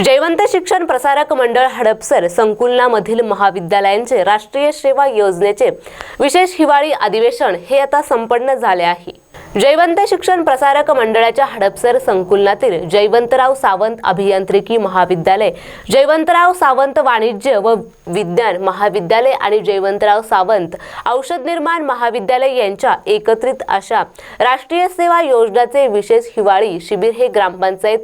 जयवंत शिक्षण प्रसारक मंडळ हडपसर संकुलनामधील महाविद्यालयांचे राष्ट्रीय सेवा योजनेचे विशेष हिवाळी अधिवेशन हे आता संपन्न झाले आहे. जयवंत शिक्षण प्रसारक मंडळाच्या हडपसर संकुलनातील जयवंतराव सावंत अभियांत्रिकी महाविद्यालय जयवंतराव सावंत वाणिज्य व विज्ञान महाविद्यालय आणि जयवंतराव सावंत औषध निर्माण महाविद्यालय यांच्या एकत्रित अशा राष्ट्रीय सेवा योजनाचे विशेष हिवाळी शिबिर हे ग्रामपंचायत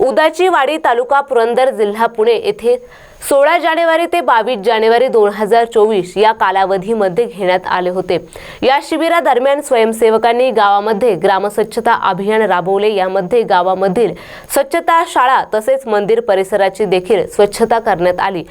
उदाचीवाडी तालुका पुरंदर जिल्हा पुणे येथे सोळा जानेवारी ते बावीस जानेवारी दोन हजार चोवीस या कालावधीमध्ये घेण्यात आले होते. या शिबिरादरम्यान स्वयंसेवकांनी गावामध्ये ग्रामस्वच्छता अभियान राबवले. यामध्ये गावामधील स्वच्छता शाळा तसेच मंदिर परिसराची देखील स्वच्छता करण्यात आली.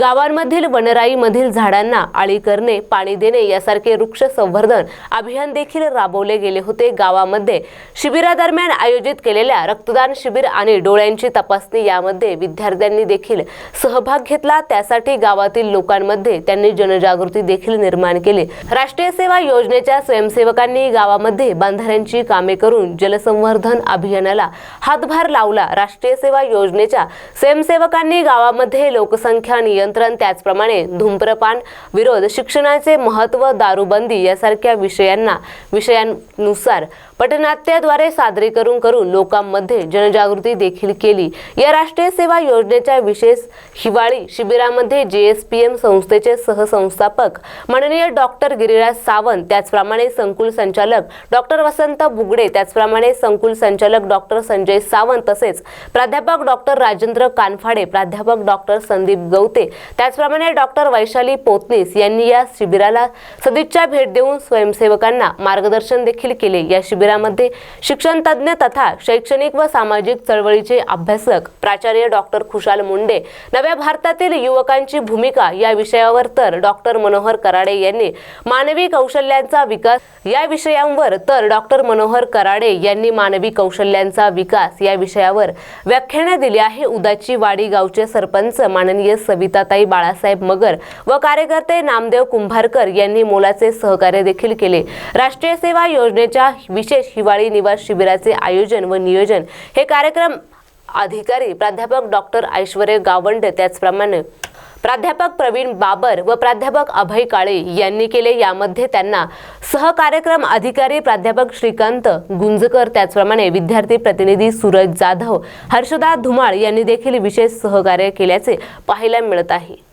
गावांमधील वनराईमधील झाडांना आळी करणे पाणी देणे यासारखे वृक्ष संवर्धन अभियान देखील राबवले गेले होते. गावामध्ये शिबिरादरम्यान आयोजित केलेल्या रक्तदान शिबिर आणि डोळ्यांची तपासणी यामध्ये विद्यार्थ्यांनी देखील सहभाग घेतला त्यासाठी गावातील लोकांमध्ये त्यांनी जनजागृती देखील निर्माण केली. राष्ट्रीय सेवा योजनेच्या स्वयंसेवकांनी गावामध्ये बांधाऱ्यांची कामे करून जलसंवर्धन अभियानाला हातभार लावला. राष्ट्रीय सेवा योजनेच्या स्वयंसेवकांनी गावामध्ये लोकसंख्या नियंत्रण त्याचप्रमाणे धूम्रपान विरोध शिक्षणाचे महत्त्व दारूबंदी यासारख्या विषयांना विषयांनुसार पटनाट्याद्वारे सादरीकरण करून लोकांमध्ये जनजागृती देखील केली. या राष्ट्रीय सेवा योजनेच्या विशेष हिवाळी शिबिरामध्ये जेएसपीएम संस्थेचे सहसंस्थापक माननीय डॉक्टर गिरिराज सावंत त्याचप्रमाणे संकुल संचालक डॉक्टर वसंत बुगडे त्याचप्रमाणे संकुल संचालक डॉक्टर संजय सावंत तसेच प्राध्यापक डॉक्टर राजेंद्र कानफाडे प्राध्यापक डॉक्टर संदीप गवते त्याचप्रमाणे डॉक्टर वैशाली पोतनीस यांनी या शिबिराला सदिच्छा भेट देऊन स्वयंसेवकांना मार्गदर्शन देखील केले. या शिबिरामध्ये शिक्षण तज्ज्ञ तथा शैक्षणिक व सामाजिक चळवळीचे अभ्यासक प्राचार्य डॉक्टर खुशाल मुंडे नव्या भारतातील युवकांची भूमिका या विषयावर तर डॉक्टर मनोहर कराडे यांनी मानवी कौशल्यांचा विकास या विषयांवर तर डॉक्टर मनोहर कराडे यांनी मानवी कौशल्यांचा विकास या विषयावर व्याख्याने दिली आहे. उदाची वाडी गावचे सरपंच माननीय सविताताई बाळासाहेब मगर व कार्यकर्ते नामदेव कुंभारकर यांनी मोलाचे सहकार्य देखील केले. राष्ट्रीय सेवा योजनेच्या विशेष हिवाळी निवास शिबिराचे आयोजन व नियोजन हे कार्यक्रम अधिकारी प्राध्यापक डॉक्टर ऐश्वर्य गावंड त्याचप्रमाणे. प्राध्यापक प्रवीण बाबर व प्राध्यापक अभय काळे यांनी केले. यामध्ये त्यांना सहकार्यक्रम अधिकारी प्राध्यापक श्रीकांत गुंजकर त्याचप्रमाणे विद्यार्थी प्रतिनिधी सूरज जाधव हर्षदा धुमाळ यांनी देखील विशेष सहकार्य केल्याचे पाहायला मिळत आहे.